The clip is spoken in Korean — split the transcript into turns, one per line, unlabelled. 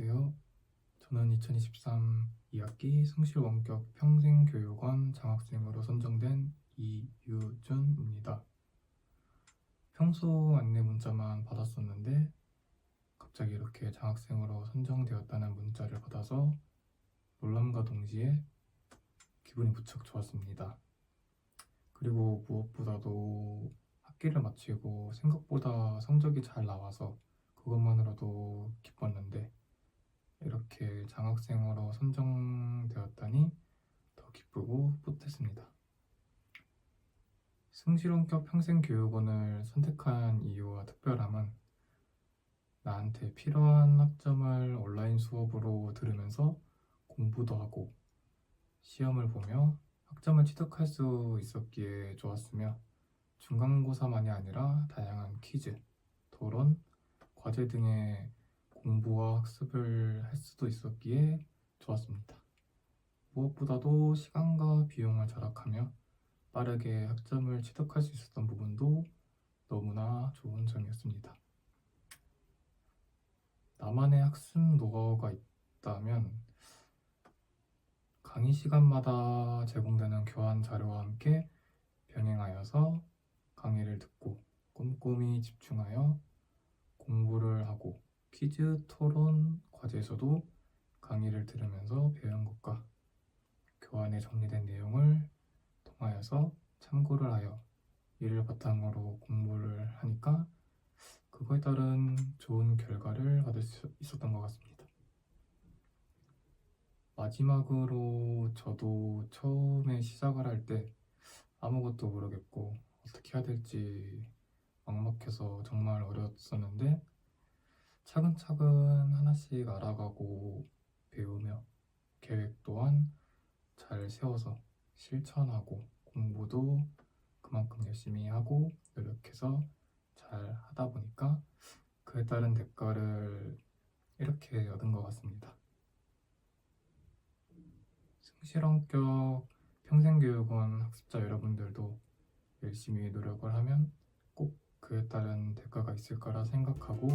안녕하세요. 저는 2023 2학기 성실원격 평생교육원 장학생으로 선정된 이유준입니다. 평소 안내 문자만 받았었는데 갑자기 이렇게 장학생으로 선정되었다는 문자를 받아서 놀람과 동시에 기분이 무척 좋았습니다. 그리고 무엇보다도 학기를 마치고 생각보다 성적이 잘 나와서 그것만으로도 장학생으로 선정되었다니 더 기쁘고 뿌듯했습니다. 승실원격 평생교육원을 선택한 이유와 특별함은 나한테 필요한 학점을 온라인 수업으로 들으면서 공부도 하고 시험을 보며 학점을 취득할 수 있었기에 좋았으며 중간고사만이 아니라 다양한 퀴즈, 토론, 과제 등의 학습을 할 수도 있었기에 좋았습니다. 무엇보다도 시간과 비용을 절약하며 빠르게 학점을 취득할 수 있었던 부분도 너무나 좋은 점이었습니다. 나만의 학습 노하우가 있다면 강의 시간마다 제공되는 교환 자료와 함께 병행하여서 강의를 듣고 꼼꼼히 집중하여 공부를 하고 퀴즈, 토론, 과제에서도 강의를 들으면서 배운 것과 교환에 정리된 내용을 통하여서 참고를 하여 이를 바탕으로 공부를 하니까 그거에 따른 좋은 결과를 받을 수 있었던 것 같습니다. 마지막으로 저도 처음에 시작을 할 때 아무것도 모르겠고 어떻게 해야 될지 막막해서 정말 어려웠었는데 차근차근 하나씩 알아가고 배우며 계획 또한 잘 세워서 실천하고 공부도 그만큼 열심히 하고 노력해서 잘 하다 보니까 그에 따른 대가를 이렇게 얻은 것 같습니다. 승실원격 평생교육원 학습자 여러분들도 열심히 노력을 하면 꼭 그에 따른 대가가 있을 거라 생각하고